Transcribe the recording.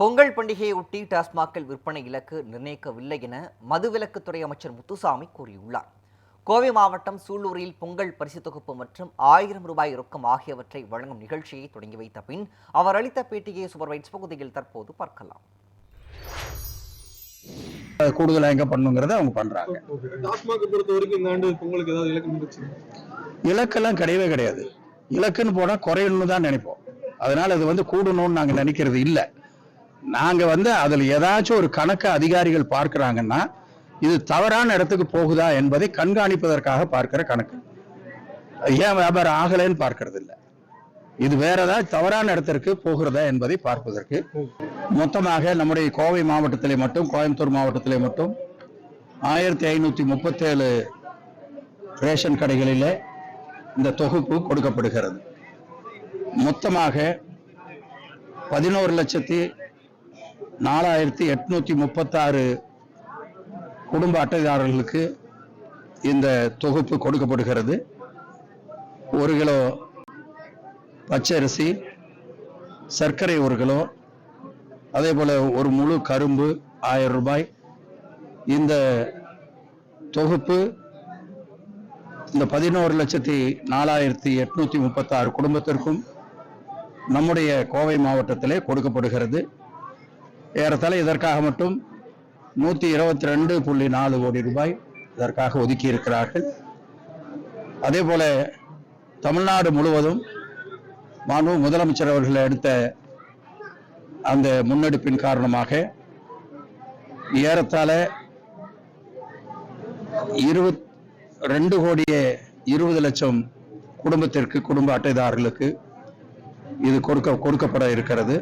பொங்கல் பண்டிகையை ஒட்டி டாஸ்மாகில் விற்பனை இலக்கு நிர்ணயிக்கவில்லை என மதுவிலக்குத்துறை அமைச்சர் முத்துசாமி கூறியுள்ளார். கோவை மாவட்டம் சூலூரில் பொங்கல் பரிசு தொகுப்பு மற்றும் ஆயிரம் ரூபாய் ரொக்கம் ஆகியவற்றை வழங்கும் நிகழ்ச்சியை தொடங்கி வைத்த பின் அவர் அளித்த பேட்டியை சூப்பர்வைட்ஸ் பகுதியில் தற்போது பார்க்கலாம். கூடுதலா எங்க பண்ணுங்கிறத அவங்க பண்றாங்க. டாஸ்மாக் பொறுத்த வரைக்கும் இந்த ஆண்டு பொங்கலுக்கு ஏதாவது இலக்கு இருந்துச்சு இலக்கெல்லாம் கிடையவே கிடையாது. இலக்குன்னு போனா குறையணும்னு தான் நினைப்போம். அதனால அது வந்து கூடணும்னு நாங்க நினைக்கிறது இல்ல. நாங்க வந்து அதுல ஏதாச்சும் ஒரு கணக்கு அதிகாரிகள் பார்க்கிறாங்கன்னா இது தவறான இடத்துக்கு போகுதா என்பதை கண்காணிப்பதற்காக பார்க்கிற கணக்கு. ஏன் வியாபாரம் ஆகலைன்னு பார்க்கறது இல்ல இது வேற ஏதாவது தவறான இடத்திற்கு போகிறதா என்பதை பார்ப்பதற்கு. மொத்தமாக நம்முடைய கோவை மாவட்டத்திலே மட்டும் கோயம்புத்தூர் மாவட்டத்திலே மட்டும் ஆயிரத்தி ஐநூத்தி முப்பத்தேழு ரேஷன் கடைகளிலே இந்த தொகுப்பு கொடுக்கப்படுகிறது. மொத்தமாக பதினோரு லட்சத்தி நாலாயிரத்தி எட்நூற்றி முப்பத்தாறு குடும்ப அட்டைதாரர்களுக்கு இந்த தொகுப்பு கொடுக்கப்படுகிறது. ஒரு கிலோ பச்சரிசி சர்க்கரை ஒரு கிலோ அதே போல் ஒரு முழு கரும்பு ஆயிரம் ரூபாய். இந்த தொகுப்பு இந்த பதினோரு லட்சத்தி நாலாயிரத்தி எட்நூற்றி முப்பத்தாறு குடும்பத்திற்கும் நம்முடைய கோவை மாவட்டத்திலே கொடுக்கப்படுகிறது. ஏறத்தாழ இதற்காக மட்டும் நூத்தி இருபத்தி ரெண்டு புள்ளி நாலு கோடி ரூபாய் இதற்காக ஒதுக்கி இருக்கிறார்கள். அதே போல தமிழ்நாடு முழுவதும் மாண்பு முதலமைச்சர் அவர்கள் எடுத்த அந்த முன்னெடுப்பின் காரணமாக ஏறத்தாழ இருபத் ரெண்டு கோடியே இருபது லட்சம் குடும்பத்திற்கு குடும்ப அட்டைதாரர்களுக்கு இது கொடுக்க கொடுக்கப்பட இருக்கிறது.